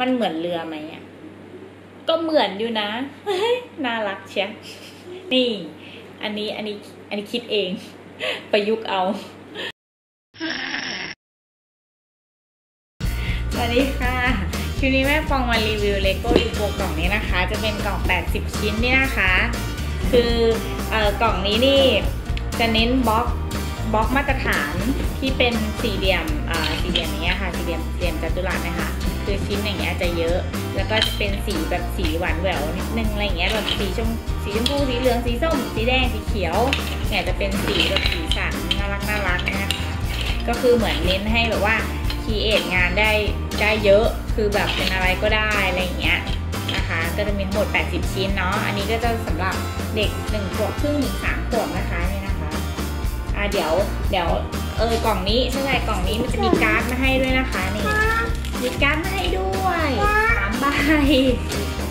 มันเหมือนเรือไหมอะ ก็เหมือนอยู่นะ น่ารักเชียนี่ อันนี้อันนี้อันนี้คิดเอง ประยุกต์เอา สวัสดีค่ะคลิปนี้แม่ฟองมารีวิวเลโก้ยูโกกล่องนี้นะคะ จะเป็นกล่อง 80 ชิ้นนี่นะคะ คือเอ่อกล่องนี้นี่จะเน้นบล็อก บล็อกมาตรฐานที่เป็นสี่เหลี่ยมอ่าสี่เหลี่ยมอย่างเงี้ยค่ะสี่เหลี่ยมสี่เหลี่ยมจัตุรัสนะคะคือชิ้นอย่างเงี้ยจะเยอะ แล้วก็จะเป็นสีแบบสีหวานแหววนิดนึงอะไรเงี้ยแบบสีชมสีชมพูสีเหลืองสีส้ม สีแดงสีเขียวเนี่ยจะเป็นสีแบบสีสันน่ารักน่ารักนะคะก็คือเหมือนเน้นให้แบบว่าคีเอทงานได้ได้เยอะคือแบบเป็นอะไรก็ได้อะไรเงี้ยนะคะ ก็จะมีทั้งหมด 80 ชิ้นเนาะอันนี้ก็จะสำหรับเด็ก1ขวบครึ่งถึง3ขวบนะคะนี่นะ คะอ่าเดี๋ยวเดี๋ยวเออกล่องนี้ใช่ไหมกล่องนี้มันจะมีการ์ดมาให้ด้วยนะคะนี่มีการ์ดมาให้ด้วยสามใบ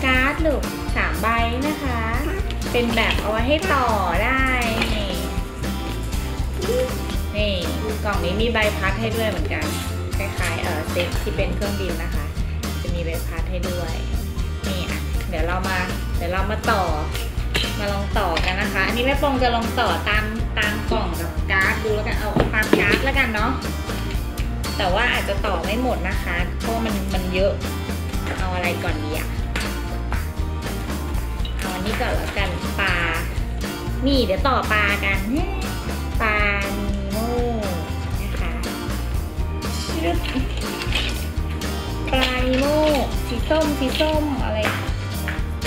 การ์ดลูกสามใบนะคะ เป็นแบบเอาไว้ให้ต่อได้นี่นี่กล่องนี้มีใบพัดให้ด้วยเหมือนกันคล้ายๆเออเซ็ตที่เป็นเครื่องบินนะคะ จะมีใบพัดให้ด้วยนี่อะเดี๋ยวเรามาเดี๋ยวเรามาต่อมาลองต่อกันนะคะ อันนี้แม่ปองจะลองต่อตาม ตามกล่องกับการ์ดดูแล้วกันเอาตามการ์ดแล้วกันเนาะแต่ว่าอาจจะต่อไม่หมดนะคะเพราะมันมันเยอะเอาอะไรก่อนดีอะเอาอันนี้ก่อนแล้วกันปลานี่เดี๋ยวต่อปลากันปลานีโมนะคะชึบปลานีโมสีส้มสีส้มอะไร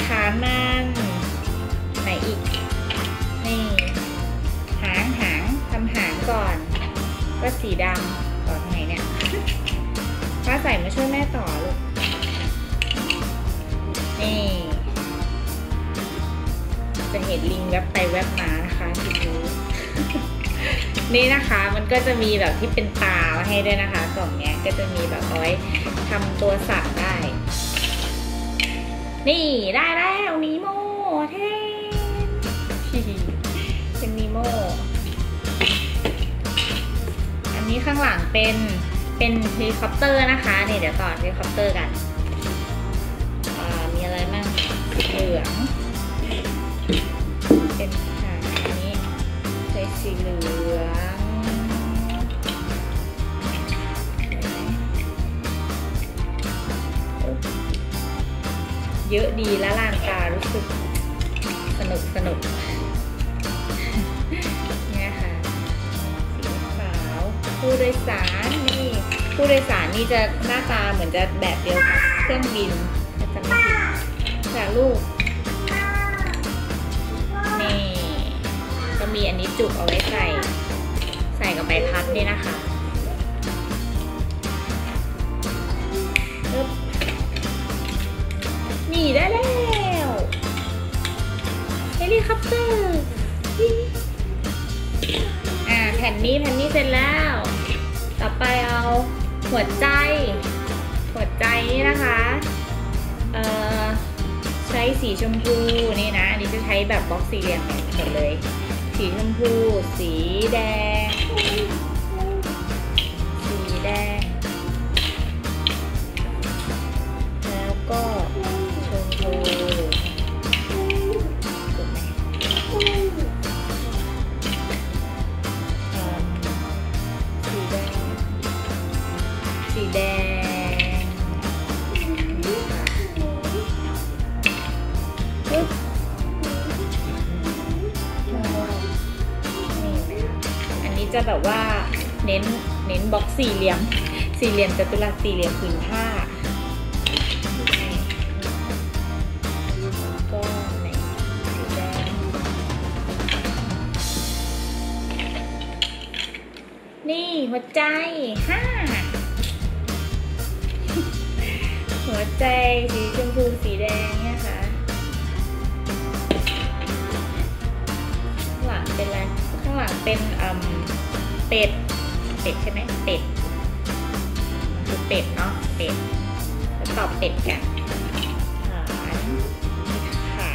ขามันไหนอีกนี่ำหางก่อน ก็สีดำต่อทางไหนเนี่ยป้าใส่มาช่วยแม่ต่อลูก นี่ จะเห็นลิงแวบไปแวบมานะคะคลิปนี้นี่นะคะมันก็จะมีแบบที่เป็นตามาให้ด้วยนะคะกล่องเนี้ยก็จะมีแบบเอาไว้ทำตัวสัตว์ได้ นี่ได้แล้วนีโมเท่เป็นนีโม นี่ข้างหลังเป็นเป็นเฮลิคอปเตอร์นะคะนี่เดี๋ยวต่อเฮลิคอปเตอร์กันมีอะไรบ้างเหลืองเป็นหางอันนี้ใช้สีเหลืองเห็นไหมเยอะดีและลานตารู้สึกสนุกสนุก ผู้โดยสารนี่ผู้โดยสารนี่จะหน้าตาเหมือนจะแบบเดียวกับเครื่องบินจะไม่ผิดแต่ลูกนี่ก็มีอันนี้จุกเอาไว้ใส่ ใส่กับใบพัดนี่นะคะนี่ได้แล้วเฮลิคอปเตอร์อ่าแผ่นนี้แผ่นนี้เสร็จแล้ว หัวใจ หัวใจนี่นะคะเอ่อใช้สีชมพูนี่นะอันนี้จะใช้แบบบล็อกสี่เหลี่ยมหมดเลย สีชมพู สีแดง สีแดง สีแดงปึ๊บอันนี้จะแบบว่าเน้นเน้นบล็อกสี่เหลี่ยม สี่เหลี่ยมจัตุรัสสี่เหลี่ยมผืนผ้านี่หัวใจห้า วใจสีชมพูสีแดงเนี่ยค่ะข้างหลังเป็นอะไรข้างหลังเป็นอืมเป็ดเป็ดใช่ไหมเป็ดมันคือเป็ดเนาะเป็ดจะตอบเป็ดกันขาขา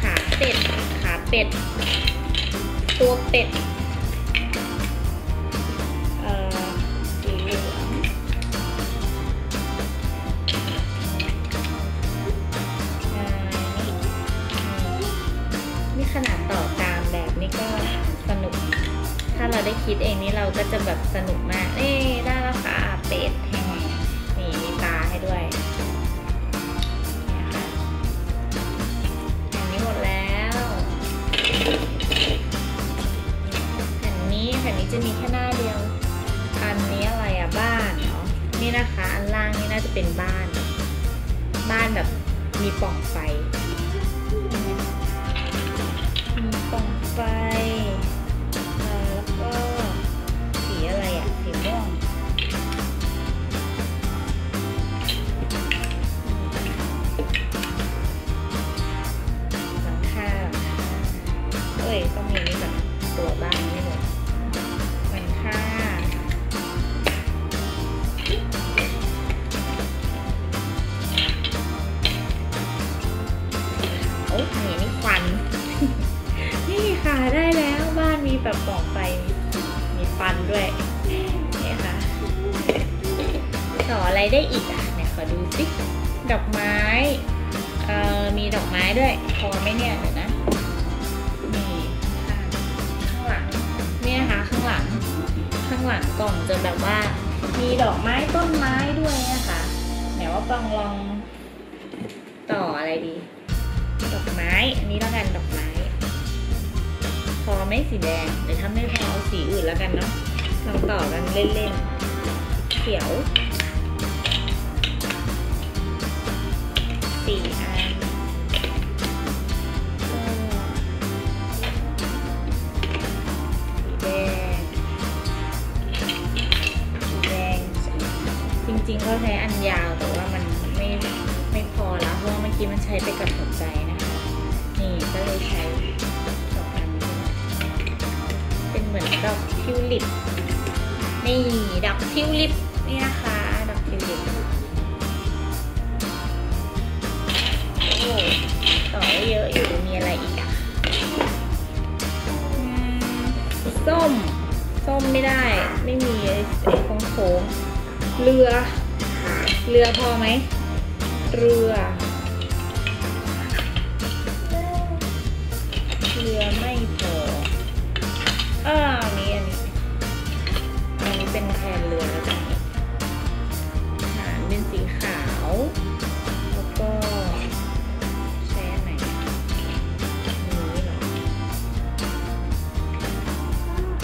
ขาเป็ดขาเป็ดตัวเป็ด สนุก ถ้าเราได้คิดเองนี่เราก็จะแบบสนุกมากเอ้ได้แล้วค่ะเป็ดแห้งนี่มีตาให้ด้วยเนี่ยค่ะอันนี้หมดแล้วแผ่นนี้แผ่นนี้จะมีแค่หน้าเดียว อันนี้อะไรอะบ้านเนาะนี่นะคะ อันล่างนี่น่าจะเป็นบ้าน บ้านแบบมีปล่องไฟ ดอกไม้ด้วย พอไหมเนี่ยเดี๋ยวนะ นี่ข้างหลังเนี่ยนะคะข้างหลัง ข้างหลังกล่องจะแบบว่า มีดอกไม้ต้นไม้ด้วยนะคะไหนว่าปองลองต่ออะไรดี ดอกไม้ อันนี้แล้วกันดอกไม้ พอไม่สีแดงเดี๋ยวถ้าไม่พอเอาสีอื่นแล้วกันเนาะลองต่อกันเล่นๆเขียวสี่อัน ทิวลิป นี่ดอกทิวลิปนี่นะคะดอกทิวลิปโอ้ต่อได้เยอะอยู่มีอะไรอีกอะส้ม ส้มไม่ได้ ไม่มีไอ้ไอ้โค้งเรือ เรือพอไหม เรือ เรือไม่พออ่าอัน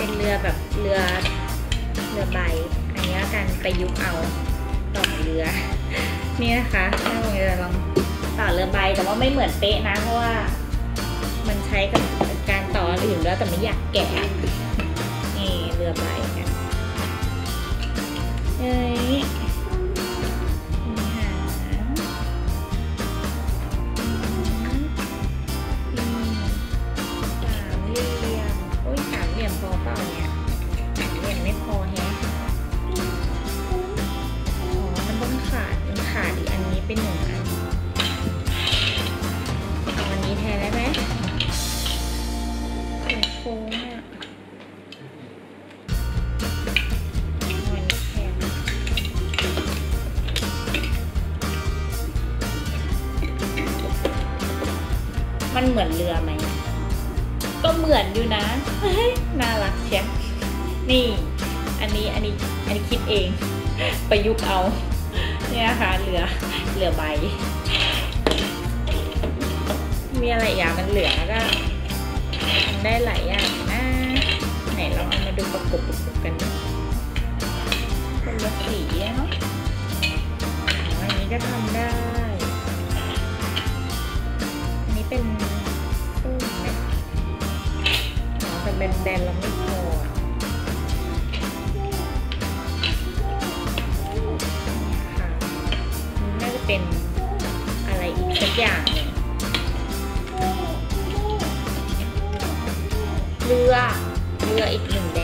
เป็นเรือแบบเรือเรือใบ อันนี้กันไปยุกเอาต่อเรือ นี่นะคะถ้าเราจะลองต่อเรือใบแต่ว่าไม่เหมือนเป๊ะนะเพราะว่า มันใช้กับการต่ออื่นแล้วแต่ไม่อยากแกะนี่เรือใบกันเอ้ย มันเหมือนเรือไหม ก็เหมือนอยู่นะ น่ารักเชียนี่ อันนี้ อันนี้ อันนี้คิดเอง ประยุกต์เอา เนี่ยนะคะเรือ เรือใบ มีอะไรอย่างมันเหลือก็ทำได้หลายอย่างนะ ไหนลองเอามาดูประกบประกบกันคนละสีเนาะอ๋ออันนี้ก็ทำได้ อันนี้เป็นแต่แบนๆเราไม่พอค่ะน่าจะเป็นอะไรอีกสักอย่างหนึ่งเรือเรืออีกหนึ่งแดง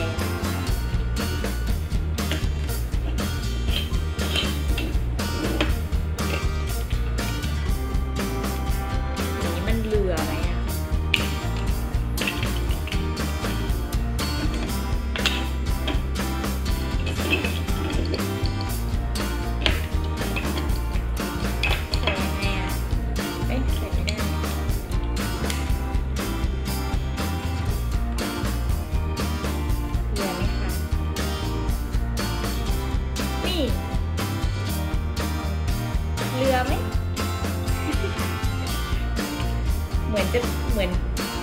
จะเหมือน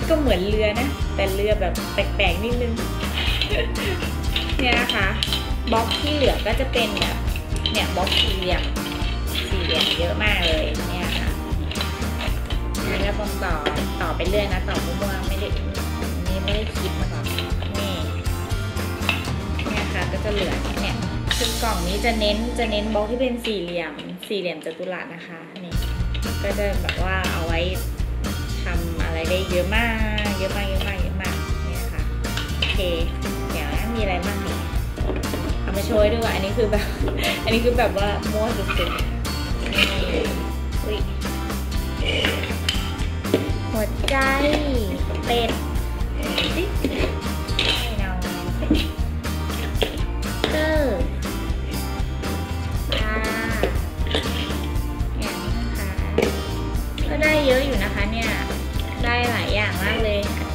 ก็เหมือนเรือนะ แต่เรือแบบแปลกๆนิดนึง เนี่ยนะคะบล็อกที่เหลือก็จะเป็นแบบเนี่ยบล็อกสี่เหลี่ยมสี่เหลี่ยมเยอะมากเลยเนี่ยค่ะแล้วก็คงต่อต่อไปเรื่อยนะต่อมั่วๆไม่ได้นี่ไม่ได้คิดมาก่อนนี่เนี่ยค่ะก็จะเหลือเนี่ยคือกล่องนี้จะเน้นจะเน้นบล็อกที่เป็นสี่เหลี่ยม สี่เหลี่ยมจัตุรัสนะคะนี่ก็จะแบบว่าเอาไว้ ทำอะไรได้เยอะมาก เยอะมากเยอะมากเยอะมากเนี่ยค่ะโอเคเดี๋ยวมีอะไรบ้างเนี่ยเอามาโชว์ให้ดูก่อนอันนี้คือแบบ อันนี้คือแบบว่ามั่วสุดๆอุ้ยหัวใจเป็ดติ๊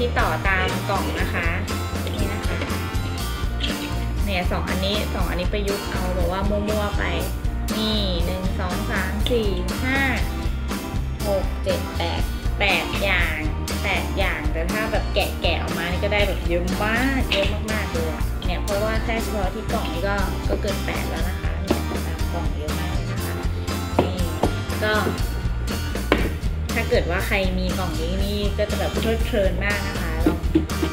ที่ต่อตามกล่องนะคะนี่นะคะเนี่ยสองอันนี้สองอันนี้ประยุกต์เอาแบบว่ามั่วๆไป นี่หนึ่งสองสามสี่ห้าหกเจ็ดแปดแปดอย่างแปดอย่างแต่ถ้าแบบแกะแกะออกมานี่ก็ได้แบบเยอะมากเยอะมากๆเลยเนี่ยเพราะว่าแค่เฉพาะที่กล่องนี้ก็ก็เกินแปดแล้วนะคะเนี่ยตามกล่องเยอะมากเลยนะคะนี่ก็ ถ้าเกิดว่าใครมีกล่องนี้นี่ก็จะแบบเพลิดเพลินมากนะคะ ลอง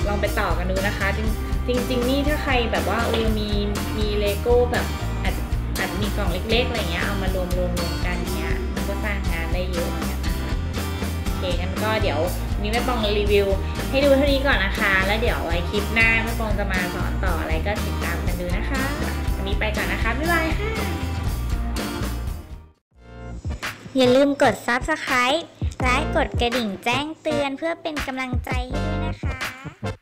ลองไปต่อกันดูนะคะ จริงจริงนี่ถ้าใครแบบว่าเออมีมีเลโก้แบบอาจอาจมีกล่องเล็กๆอะไรเงี้ยเอามารวมรวมรวมกันเนี้ยมันก็สร้างงานได้เยอะเหมือนกันนะคะโอเคงั้นก็เดี๋ยวนี้แม่ปองรีวิว ให้ดูเท่านี้ก่อนนะคะ แล้วเดี๋ยวไว้คลิปหน้าแม่ปองจะมาสอนต่ออะไรก็ติดตามกันดูนะคะวันนี้ไปก่อนนะคะบ๊ายบายค่ะอย่าลืมกด Subscribe และกดกระดิ่งแจ้งเตือนเพื่อเป็นกำลังใจให้ด้วยนะคะ